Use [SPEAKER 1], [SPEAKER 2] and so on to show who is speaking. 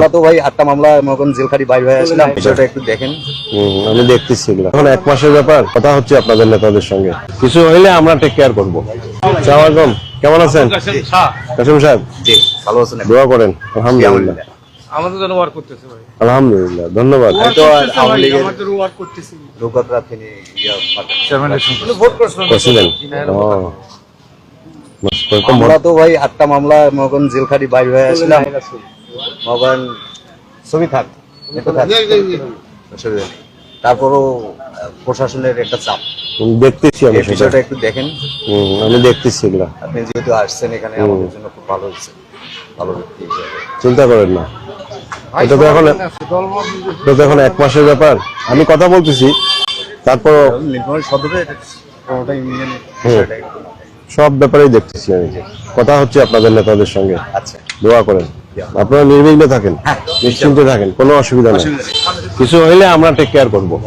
[SPEAKER 1] আমরা তো ভাই আটটা মামলা মগন জেলখারি বাইর হয়ে আসলাম। বিষয়টা একটু দেখেন।
[SPEAKER 2] আমি দেখতেছি এগুলো। এখন এক মাসের ব্যাপার কথা হচ্ছে আপনাদের নেতাদের সঙ্গে। কিছু হইলে আমরা টেক কেয়ার করব। সালাম কেমন আছেন? কাসিম সাহেব?
[SPEAKER 1] ভালো আছেন
[SPEAKER 2] দোয়া করেন আলহামদুলিল্লাহ।
[SPEAKER 1] আলহামদুলিল্লাহ।
[SPEAKER 3] আমাদের জন্য ওয়ার্ক করতেছে ভাই।
[SPEAKER 2] আলহামদুলিল্লাহ ধন্যবাদ।
[SPEAKER 1] তো আওয়ামী লীগের
[SPEAKER 3] আমাদের ওয়ার্ক করতেছি।
[SPEAKER 1] রূপকথা তিনি ইয়া
[SPEAKER 3] ভোট
[SPEAKER 2] করছিলেন। ও।
[SPEAKER 1] আমরা তো ভাই আটটা মামলা মগন জেলখারি বাইর হয়ে আসলাম মগন ছবি থাক অসুবিধা নেই তারপরও প্রশাসনের একটা চাপ।
[SPEAKER 2] দেখতেছি আমি
[SPEAKER 1] বিষয়টা একটু দেখেন।
[SPEAKER 2] আমি দেখতেছি এগুলা।
[SPEAKER 1] আপনি যেহেতু আসছেন এখানে আমাদের জন্য খুব ভালো হচ্ছে ভালো ব্যক্তি।
[SPEAKER 2] চিন্তা করেন না। এটা তো এখন এটা তো এখন এক মাসের ব্যাপার। আমি কথা বলতেছি তারপর
[SPEAKER 1] সদরে কোনোটা ইউনিয়নের
[SPEAKER 2] সব ব্যাপারেই দেখতেছি আমি। কথা হচ্ছে আপনাদের নেতাদের সঙ্গে।
[SPEAKER 1] আচ্ছা।
[SPEAKER 2] দোয়া করেন। আপনারা নির্বিঘ্নে থাকেন। নিশ্চিন্তে থাকেন। কোনো অসুবিধা নেই। কিছু হইলে আমরা টেক কেয়ার করব।